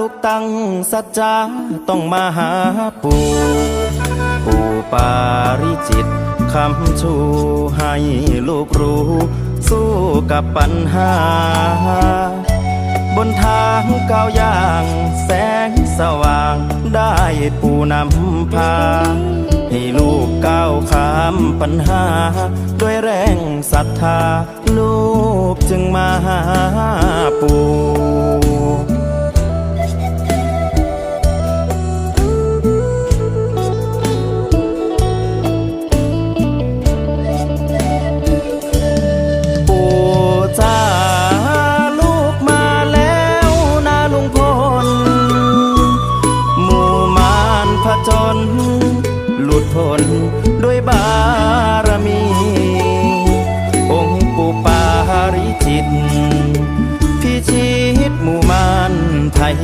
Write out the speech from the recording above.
ลูกตั้งสัจจาต้องมาหาปู่ปู่ปาริจิตคำชูให้ลูกรู้ สู้กับปัญหา บนทางก้าวย่าง แสงสว่างได้ปู่นำพา ให้ลูกก้าวข้ามปัญหา ด้วยแรงศรัทธา ลูกจึงมาหา จน หลุดพ้นด้วยบารมี องค์ปู่ปาริจิต พิชิตหมู่มานไทย